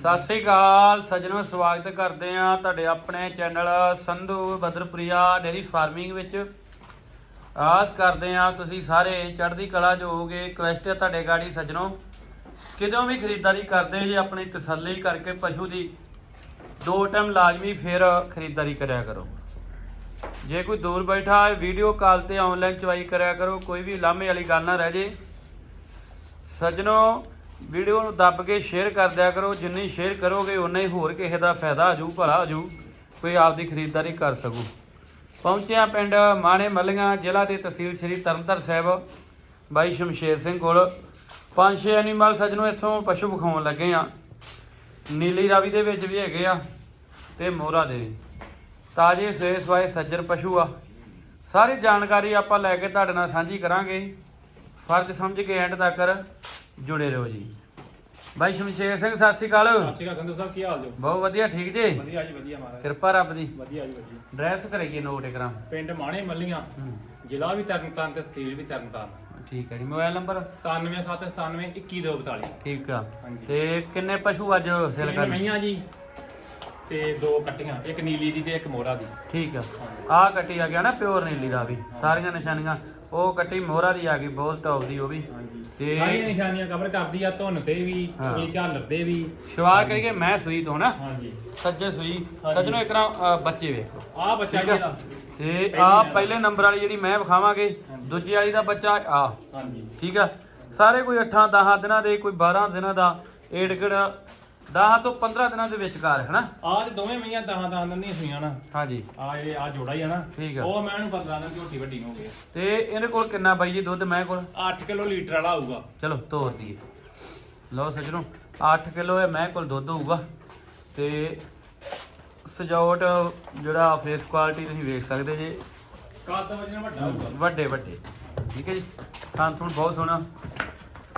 ਸਤਿ ਸ੍ਰੀ ਅਕਾਲ, ਸੱਜਣੋ, ਸਵਾਗਤ ਕਰਦੇ ਆ ਤੁਹਾਡੇ ਆਪਣੇ channel Sandhu Badarpriya dairy farming ਵਿੱਚ। ਆਸ ਕਰਦੇ ਆ ਤੁਸੀਂ ਸਾਰੇ ਚੜ੍ਹਦੀ ਕਲਾ ਜੋ ਹੋਵੋਗੇ। ਰਿਕਵੈਸਟ ਹੈ ਤੁਹਾਡੇ ਗਾੜੀ, ਸੱਜਣੋ। ਕਿਦੋਂ ਵੀ ਖਰੀਦਦਾਰੀ ਕਰਦੇ ਜੇ ਆਪਣੀ ਤਸੱਲੀ ਕਰਕੇ ਪਸ਼ੂ ਦੀ ਦੋ ਟਾਈਮ ਲਾਜ਼ਮੀ ਫਿਰ ਖਰੀਦਦਾਰੀ ਕਰਿਆ ਕਰੋ। ਜੇ ਕੋਈ ਦੂਰ ਬੈਠਾ ਹੈ ਵੀਡੀਓ ਕਾਲ ਤੇ ਆਨਲਾਈਨ ਚਵਾਈ ਕਰਿਆ ਕਰੋ, ਕੋਈ ਵੀ ਲਾਮੇ ਵਾਲੀ ਗੱਲ ਨਾ ਰਹਿ ਜੇ। ਸੱਜਣੋ ਵੀਡੀਓ ਨੂੰ ਦੱਬ ਕੇ ਸ਼ੇਅਰ ਕਰ ਦਿਆ ਕਰੋ। ਜਿੰਨੀ ਸ਼ੇਅਰ ਕਰੋਗੇ ਉਨਾ ਹੀ ਹੋਰ ਕਿਸੇ ਦਾ ਫਾਇਦਾ ਹੋ ਜੂ ਭਲਾ ਹੋ ਜੂ ਕੋਈ ਆਪਦੀ ਖਰੀਦਦਾਰੀ ਕਰ ਸਕੂ। ਪਹੁੰਚਿਆ ਪਿੰਡ ਮਾਣੇ ਮੱਲੀਆਂ, ਜ਼ਿਲ੍ਹਾ ਤੇ ਤਹਿਸੀਲ ਸ੍ਰੀ ਤਰਨਤਾਰਨ ਸਾਹਿਬ, ਬਾਈ ਸ਼ਮਸ਼ੇਰ ਸਿੰਘ ਕੋਲ। ਪੰਜ ਛੇ ਐਨੀਮਲ ਸੱਜਣੋ ਇੱਥੋਂ ਪਸ਼ੂ ਵਿਖਾਉਣ ਲੱਗੇ ਆ। ਨੀਲੀ ਰਾਵੀ ਦੇ ਵਿੱਚ ਵੀ ਹੈਗੇ ਆ ਤੇ ਮੋਹਰਾ ਦੇ। ਵੀ ਤਾਜੇ ਸਵੇਸ ਸਵਾਏ ਸੱਜਰ ਪਸ਼ੂ ਆ। ਸਾਰੀ ਜਾਣਕਾਰੀ ਆਪਾਂ ਲੈ ਕੇ ਤੁਹਾਡੇ ਨਾਲ ਸਾਂਝੀ ਕਰਾਂਗੇ। ਫਰਜ਼ ਸਮਝ ਕੇ ਐਂਡ ਤੱਕ ਜੁੜੇ ਰਹੋ ਜੀ। ਬਾਈ ਸ਼ਮਸ਼ੇਰ ਸਿੰਘ ਸਤਿ ਸ਼੍ਰੀ ਅਕਾਲ। ਸਤਿ ਸ਼੍ਰੀ ਅਕਾਲ ਸੰਧੂ ਸਾਹਿਬ ਕੀ ਹਾਲ ਜੋ? ਬਹੁਤ ਵਧੀਆ ਠੀਕ ਜੀ? ਵਧੀਆ ਜੀ ਵਧੀਆ ਮਹਾਰਾਜ। ਕਿਰਪਾ ਰੱਬ ਦੀ। ਵਧੀਆ ਜੀ ਵਧੀਆ। ਡਰੈਸ ਕਰਾਈਏ ਨੋਟ ਕਰਾਂ ਪਿੰਡ ਮਾਣੇ ਮੱਲੀਆਂ ਜ਼ਿਲ੍ਹਾ ਵੀ ਤਰਨਤਾਰਨ ਤੇ ਤਹਿਸੀਲ ਵੀ ਤਰਨਤਾਰਨ। ਠੀਕ ਹੈ ਜੀ ਮੋਬਾਈਲ ਨੰਬਰ? 9797 21242 ਠੀਕ ਆ। ਤੇ ਕਿੰਨੇ ਪਸ਼ੂ ਅੱਜ ਸੇਲ ਕਰਨੇ? ਮਈਆਂ ਜੀ ਤੇ ਦੋ ਕੱਟੀਆਂ ਇੱਕ ਨੀਲੀ ਦੀ ਤੇ ਇੱਕ ਮੋਰਾ ਦੀ। ਠੀਕ ਆ। ਆ ਕੱਟੀ ਆ ਗਿਆ ਨਾ ਪਿਓਰ ਨੀਲੀ ਦਾ ਵੀ ਸਾਰੀਆਂ ਨਿਸ਼ਾਨੀਆਂ। ਉਹ ਕੱਟੀ ਮੋਹਰਾ ਦੀ ਆ ਗਈ ਬਹੁਤ ਟੌਪ ਦੀ ਉਹ ਵੀ। ਹਾਂਜੀ। ਤੇ- ਸਾਰੀਆਂ ਨਿਸ਼ਾਨੀਆਂ ਕਵਰ ਕਰਦੀ ਆ ਧੁੰਨ ਤੇ ਵੀ ਹਾਂ। ਅਗਲੀ ਝਾਲਰ ਦੇ ਵੀ। ਸ਼ਵਾ ਕਰੀਏ ਮੈਂ ਸੂਈ ਤੋਂ ਨਾ ਹਾਂਜੀ। ਸੱਜੇ ਸੂਈ ਹਾਂਜੀ। ਸੱਜਣੋ ਇੱਕ ਨਾ ਬੱਚੇ ਵੇਖੋ। ਆ ਬੱਚਾ ਠੀਕ ਆ। ਤੇ ਆ ਪਹਿਲੇ ਨੰਬਰ ਵਾਲੀ ਜਿਹੜੀ ਮੈਂ ਵਿਖਾਵਾਂਗੇ ਦੂਜੀ ਵਾਲੀ ਦਾ ਬੱਚਾ ਆ ਹਾਂਜੀ। ਠੀਕ ਆ? ਸਾਰੇ ਕੋਈ 8 10 ਦਿਨਾਂ ਦੇ ਕੋਈ 12 ਦਿਨਾਂ ਦਾ ਏੜਗੜ 10 ਤੋਂ 15 ਦਿਨਾਂ ਦੇ ਵਿਚਕਾਰ ਹੈ ਨਾ ਆ ਤੇ ਦੋਵੇਂ ਮਈਆਂ ਦਹਾਂ ਦਹਾਂ ਦੰਦੀਆਂ ਸੁਈਆਂ ਨਾ ਹਾਂਜੀ। ਆ ਇਹ ਆ ਜੋੜਾ ਹੀ ਆ ਨਾ ਠੀਕ ਆ। ਉਹ ਮੈਂ ਇਹਨੂੰ ਪਤਾ ਲੱਗਦਾ ਝੋਟੀ ਵੱਡੀ ਹੋ ਗਈ ਤੇ ਇਹਦੇ ਕੋਲ ਕਿੰਨਾ ਬਾਈ ਜੀ ਦੁੱਧ ਮੈਂ ਕੋਲ? 8 ਕਿਲੋ ਲੀਟਰ ਵਾਲਾ ਆਊਗਾ। ਚਲੋ ਤੋਰ ਦਈਏ। ਲਓ ਸੱਜਣੋ 8 ਕਿਲੋ ਹੈ ਮੈਂ ਕੋਲ ਦੁੱਧ ਹੋਊਗਾ। ਤੇ ਸਜਾਵਟ ਜਿਹੜਾ ਫੇਸ ਕੁਆਲਿਟੀ ਤੁਸੀਂ ਵੇਖ ਸਕਦੇ ਜੇ। ਕੱਦ ਵਜਨ ਵੱਡਾ ਹੋਊਗਾ। ਵੱਡੇ ਵੱਡੇ। ਠੀਕ ਹੈ ਜੀ। ਥਾਂ ਥੁਣ ਬਹੁਤ ਸੋਹਣਾ।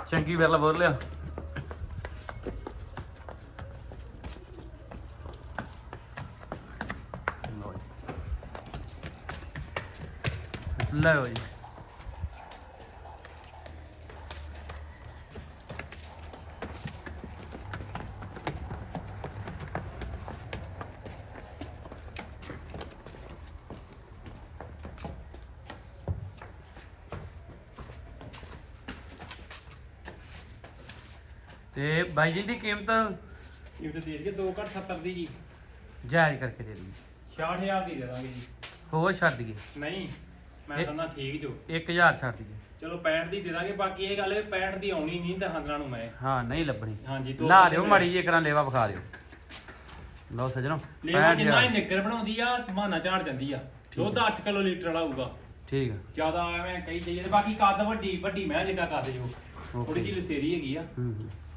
ਚੰਗੀ ਵਿਰਲਾ ਬੋਲ ਲਿਆ ਲਓ ਜੀ। ਤੇ ਬਾਈ ਜੀ ਦੀ ਕੀਮਤ ਇਹ ਤੇ ਦੇ ਦਈਏ 2 ਘੱਟ 70 ਦੀ ਜੀ। ਜਾਇਜ਼ ਕਰਕੇ ਦੇ ਦਿਓ 66000 ਦੀ ਦੇ ਦਾਂਗੇ ਜੀ। ਹੋਰ ਛੱਡ ਦਈਏ। ਨਹੀਂ। ਮੈਂ ਕਹਿੰਦਾ ਠੀਕ ਜੋ। 1000 ਛੱਡ ਦਈਏ। ਚਲੋ 65 ਦੀ ਦੇ ਦਾਂਗੇ ਬਾਕੀ ਇਹ ਗੱਲ ਹੈ 65 ਦੀ ਆਉਣੀ ਨਹੀਂ ਦਹਾਂਦਰਾਂ ਨੂੰ ਮੈਂ। ਹਾਂ ਨਹੀਂ ਲੱਭਣੀ। ਹਾਂਜੀ ਦੋ ਲਾ ਦਿਓ ਮੜੀ ਜੇ ਕਰਾਂ ਲੇਵਾ ਵਿਖਾ ਦਿਓ। ਲਓ ਸੱਜਣੋ ਲੇਵਾ 65 ਜਿੰਨਾ। ਹੀ ਨਿੱਕਰ ਬਣਾਉਂਦੀ ਆ ਮਾਨਾ ਝਾੜ ਜਾਂਦੀ ਆ। ਦੁੱਧ 8 ਕਿਲੋ ਲੀਟਰ ਵਾਲਾ ਹੋਊਗਾ। ਠੀਕ ਆ ਜ਼ਿਆਦਾ ਐਵੇਂ ਕਹੀ ਜਾਈਏ ਤੇ ਬਾਕੀ ਕੱਦ ਵੱਡੀ ਵੱਡੀ ਮੈਂ ਜਿੱਕਾ ਕੱਦ ਜੋ। Okay. ਥੋੜੀ ਜਿਹੀ ਲਸੇਰੀ ਹੈਗੀ ਆ।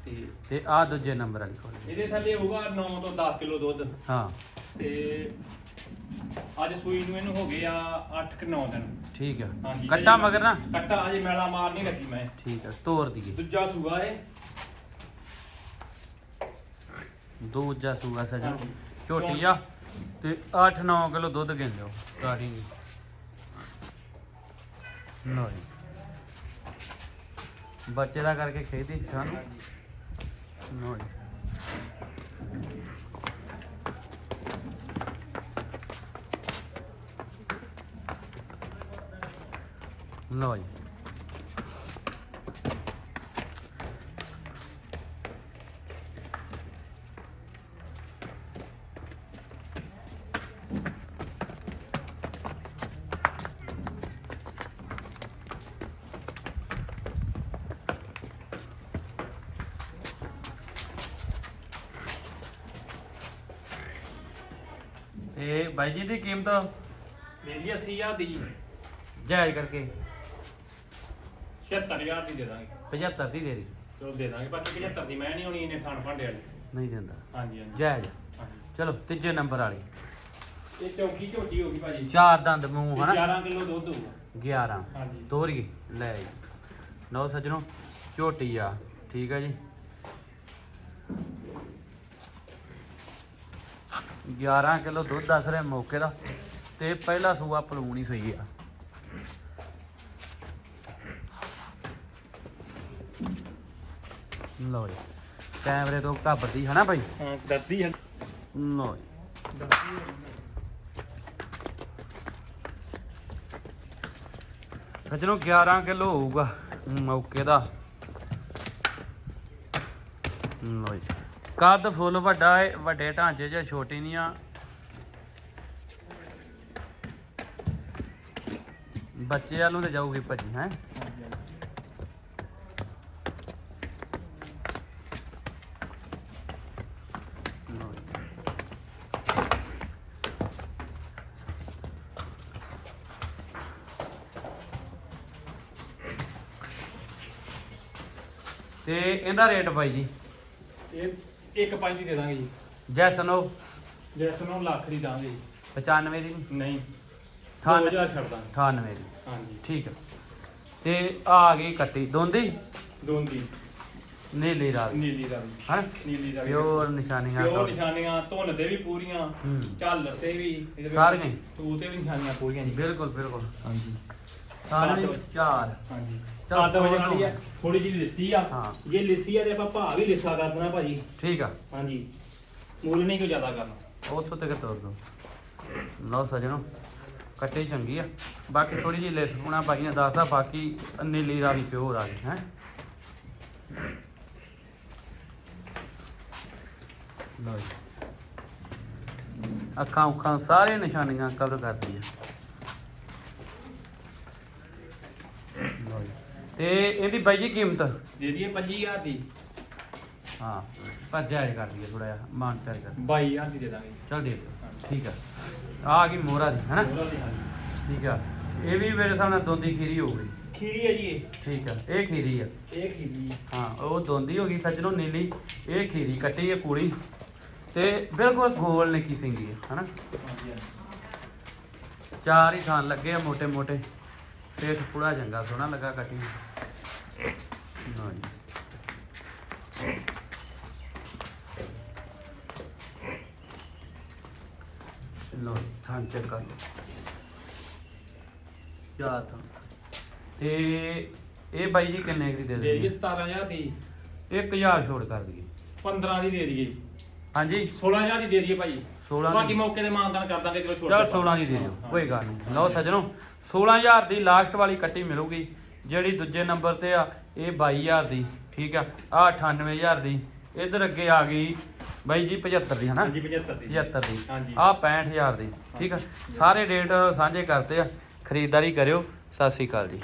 ਤੇ ਤੇ ਆ ਦੂਜੇ ਨੰਬਰ ਵਾਲੀ। ਇਹਦੇ ਥੱਲੇ ਹੋਊਗਾ 9 ਤੋਂ 10 ਕਿਲੋ ਦੁੱਧ। ਹਾਂ। ਤੇ ਅੱਜ ਸੂਈ ਨੂੰ ਇਹਨੂੰ ਹੋ ਗਏ ਆ 8 ਕਿ 9 ਦਿਨ। ਠੀਕ ਆ। ਹਾਂਜੀ ਕੱਟਾ ਮਗਰ ਨਾ? ਕੱਟਾ ਅਜੇ ਮੈਲਾ ਮਾਰ ਨਹੀਂ ਲੱਗੀ ਮੈਂ। ਠੀਕ ਆ ਤੋਰ ਦਈਏ। ਦੂਜਾ ਸੂਆ ਏ ਦੂਜਾ ਸੂਆ ਸੱਜਣੋ। ਹਾਂਜੀ। ਝੋਟੀ ਆ ਤੇ 8-9 ਕਿਲੋ ਦੁੱਧ ਗਿਣ ਲਿਓ ਸਟਾਰਟਿੰਗ ਲਓ ਜੀ। ਬੱਚੇ ਦਾ ਕਰਕੇ ਖੇਦੀ ਸਾਨੂੰ। ਲਓ ਜੀ। ਲਓ ਜੀ ਤੇ ਬਾਈ ਜੀ ਦੀ ਕੀਮਤ? ਮੇਰੀ 80000 ਦੀ। ਜਾਇਜ਼ ਕਰਕੇ। 76000 ਦੀ ਦੇ ਦਾਂਗੇ। 75 ਦੀ ਦੇ ਦੀ। ਚਲੋ ਦੇ ਦਾਂਗੇ ਬਾਕੀ 75 ਦੀ ਮੈਂ ਨਹੀਂ ਹੋਣੀ ਇਹਨੇ ਥਾਣ ਭਾਂਡੇ ਵਾਲੀ। ਨਹੀਂ ਦਿੰਦਾ। ਹਾਂਜੀ ਹਾਂਜੀ। ਜਾਇਜ਼। ਹਾਂਜੀ। ਚਲੋ ਤੀਜੇ ਨੰਬਰ ਵਾਲੀ। ਇਹ ਚੌਕੀ ਝੋਟੀ ਹੋ ਗਈ ਭਾਜੀ। ਚਾਰ ਦੰਦ ਮੂੰਹ ਹਨਾ? 11 ਕਿਲੋ ਦੁੱਧ ਹੋਊਗਾ। 11 ਹਾਂਜੀ। ਤੋਰੀਏ ਲੈ ਜੀ। ਲਓ ਸੱਜਣੋ ਝੋਟੀ ਆ। ਠੀਕ ਆ ਜੀ। 11 ਕਿਲੋ ਦੁੱਧ ਦੱਸ ਰਿਹਾ ਮੌਕੇ ਦਾ। ਤੇ ਪਹਿਲਾ ਸੂਆ ਪਲੂਣ ਹੀ ਸਹੀ ਆ। ਲਓ ਜੀ। ਕੈਮਰੇ ਤੋਂ ਘੱਬਦੀ ਹਨਾ ਬਾਈ? ਹਾਂ ਦੱਦੀ ਹੈ। ਲਓ ਜੀ। ਸੱਜਣੋ 11 ਕਿਲੋ ਹੋਊਗਾ ਮੌਕੇ ਦਾ। ਲਓ ਜੀ। ਕੱਦ ਫੁੱਲ ਵੱਡਾ ਹੈ ਵੱਡੇ ਢਾਂਚੇ 'ਚ ਛੋਟੀ ਨਹੀਂ ਆ। ਬੱਚੇ ਵਾਲੋਂ ਤੇ ਜਾਊਗੀ ਭੱਜੀ ਹੈ ਲਓ ਜੀ। ਤੇ ਇਹਦਾ ਰੇਟ ਬਾਈ ਜੀ? ਇਹ ਇੱਕ ਪੰਜ ਦੀ ਦੇ ਦਾਂਗੇ ਜੀ। ਜੈਸਨੋ। ਜੈਸ ਨੂੰ ਲੱਖ ਦੀ ਦਾਂਗੇ ਜੀ। 95 ਦੀ? ਨਹੀਂ। ਅਠਾਨਵੇਂ। 2000 ਛੱਡ ਦਾਂਗੇ। 98 ਦੀ। ਹਾਂਜੀ। ਠੀਕ ਹੈ ਤੇ ਆ ਗਈ ਕੱਟੀ। ਦੋਂਦੀ? ਦੋਂਦੀ। ਨੀਲੀ ਰਾਵੀ ਨੀਲੀ ਦਾ ਵੀ ਹਾਂ? ਨੀਲੀ ਦਾ ਵੀ ਪਿਓਰ ਨਿਸ਼ਾਨੀਆਂ ਪਿਓ ਤੋਂ। ਨਿਸ਼ਾਨੀਆਂ ਧੁੰਨ ਤੇ ਵੀ ਪੂਰੀਆਂ ਹੂੰ। ਝੱਲ ਤੇ ਵੀ। ਇਹਦੇ ਵਿੱਚ ਸਾਰੀਆਂ ਹੀ। ਤੂੰ ਤੇ ਵੀ ਨਿਸ਼ਾਨੀਆਂ ਪੂਰੀਆਂ ਜੀ। ਬਿਲਕੁਲ ਬਿਲਕੁਲ। ਹਾਂਜੀ। ਸਾਰੀ ਕੱਦ। ਚਾਰ। ਹਾਂਜੀ। ਚੱਲ ਕੱਦ ਵਜਣ ਤੋੜ ਵਾਲੀ ਆ ਥੋੜੀ ਜਿਹੀ ਲਿੱਸੀ ਆ। ਹਾਂ। ਜੇ ਲਿੱਸੀ ਆ ਤੇ ਆਪਾਂ ਭਾਅ ਵੀ ਲਿੱਸਾ ਕਰ ਦੇਣਾ ਭਾਜੀ ਠੀਕ ਆ। ਹਾਂਜੀ। ਮੁੱਲ ਨਹੀਂ ਕੋਈ ਜ਼ਿਆਦਾ ਕਰਨਾ। ਉੱਥੋਂ ਤੱਕ ਤੋਰ ਦੋ। ਲਓ ਸਜਣੋ ਕੱਟੀ ਚੰਗੀ ਆ। ਬਾਕੀ ਥੋੜੀ ਜਿਹੀ ਲਿਸ ਪੁਣਾ ਬਾਈਆਂ ਦੱਸਦਾ ਬਾਕੀ ਨੀਲੀ ਰਾਵੀ ਪਿਓਰ ਆ ਗਈ ਹੈ। ਲਓ ਜੀ। ਅੱਖਾਂ ਉੱਖਾਂ ਸਾਰੇ ਨਿਸ਼ਾਨੀਆਂ ਕਵਰ ਕਰਦੀ ਆ ਲਓ ਜੀ ਤੇ ਇਹਦੀ ਬਾਈ ਜੀ ਕੀਮਤ? ਦੇ ਦਈਏ 25000 ਦੀ। ਹਾਂ ਪਰ ਜਾਇਜ਼ ਕਰ ਦਈਏ ਥੋੜਾ ਜਿਹਾ ਮਾਨ ਚਾਰ ਕਰ। 22000 ਦੀ ਦੇ ਦਾਂਗੇ। ਚਲ ਦੇ ਦਿਓ। ਠੀਕ ਆ। ਆਹ ਆ ਗਈ ਮੋਹਰਾ ਦੀ ਹੈਨਾ? ਠੀਕ ਆ। ਇਹ ਵੀ ਮੇਰੇ ਸਾਹਮਣੇ ਦੋਂਦੀ ਖੀਰੀ ਹੋ ਗਈ। ਖੀਰੀ ਹੈ ਜੀ ਇਹ। ਠੀਕ ਆ। ਇਹ ਖੀਰੀ ਆ। ਇਹ ਖੀਰੀ ਹਾਂ। ਉਹ ਦੋਂਦੀ ਹੋ ਗਈ ਸੱਜਣੋ ਨੀਲੀ। ਇਹ ਖੀਰੀ ਕੱਟੀ ਹੈ ਪੂਰੀ। ਤੇ ਬਿਲਕੁਲ ਗੋਲ ਨਿੱਕੀ ਸਿੰਗੀ ਹੈ ਹਨਾ? ਚਾਰ ਹੀ ਖਾਣ ਲੱਗੇ ਆ ਮੋٹے ਮੋٹے ਪੇਟ ਪੂਰਾ ਚੰਗਾ ਸੋਹਣਾ ਲੱਗਾ ਕੱਟੀ ਲਓ ਜੀ। ਲੋ ਥਾਨ ਚੈੱਕ ਕਰ ਲਓ ਚਾਰ ਥਾਨ ਤੇ ਇਹ ਬਾਈ ਜੀ ਕਿੰਨੇ ਦੀ ਦੇ ਦੇ ਦਈਏ ਦੇਣਗੇ 17000 ਦੀ। 1000 ਛੋੜ ਕਰ ਦਈਏ। 15 ਦੀ ਦੇ ਦਈਏ। ਹਾਂਜੀ। 16000 ਦੀ ਦੇ ਦਈਏ ਭਾਜੀ 16 ਬਾਕੀ ਮੌਕੇ ਤੇ ਮਾਨਦਾਨ ਕਰ ਦਾਂਗੇ ਚਲੋ ਛੋੜ ਚਲ 16 ਦੀ ਦੇ ਦਿਓ ਕੋਈ ਗੱਲ ਨਹੀਂ। ਲਓ ਸੱਜਣੋ 16000 ਦੀ ਲਾਸਟ ਵਾਲੀ ਕੱਟੀ ਮਿਲੂਗੀ ਜਿਹੜੀ ਦੂਜੇ ਨੰਬਰ ਤੇ ਆ ਇਹ 22000 ਦੀ ਠੀਕ ਆ ਆ 98000 ਦੀ ਇਧਰ ਅੱਗੇ ਆ ਗਈ ਬਾਈ ਜੀ 75 ਦੀ ਹਨਾ? ਹਾਂਜੀ 75 ਦੀ। 75 ਦੀ ਹਾਂਜੀ। ਆ 65000 ਦੀ ਠੀਕ ਆ। ਸਾਰੇ ਰੇਟ ਸਾਂਝੇ ਕਰਤੇ ਆ ਖਰੀਦਦਾਰੀ ਕਰਿਓ ਸਤਿ ਸ੍ਰੀ ਅਕਾਲ ਜੀ।